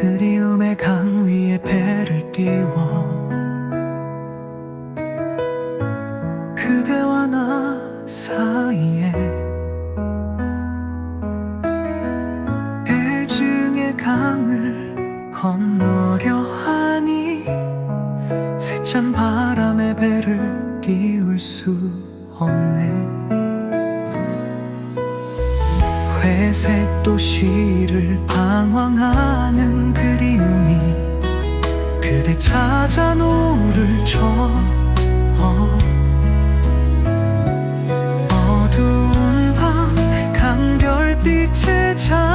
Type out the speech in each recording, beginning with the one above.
그리움의 강 위에 배를 띄워. 그대와 나 사이에 애증의 강을 건너려 하니 세찬 바람에 배를 띄울 수 없네. 새 도시를 방황하는 그리움이 그대 찾아 노를 쳐 어. 어두운 밤 강별빛에 차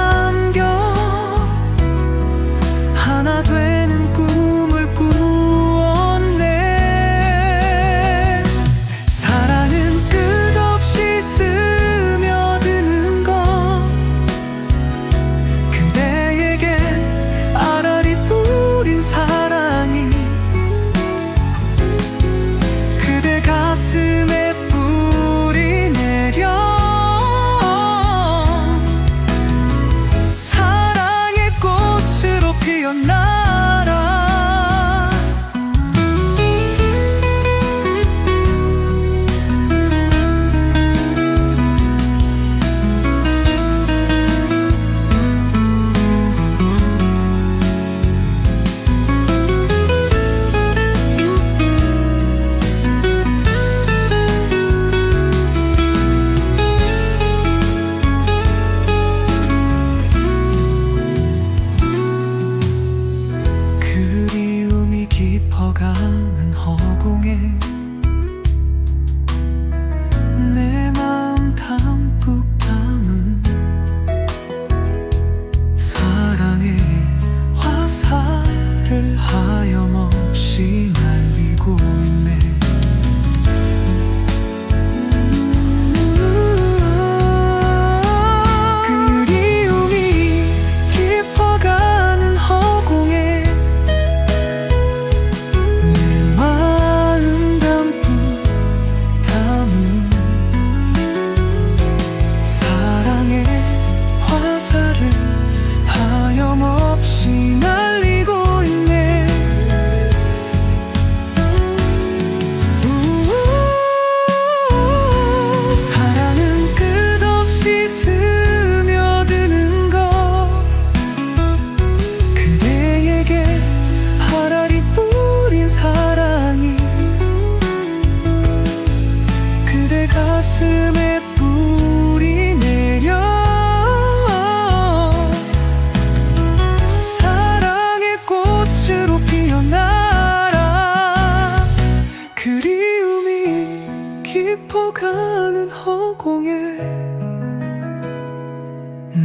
공에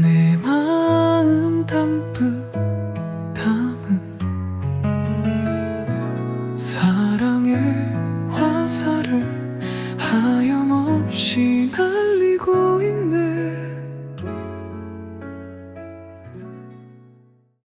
내 마음 담은 담은 사랑의 화살을 하염없이 나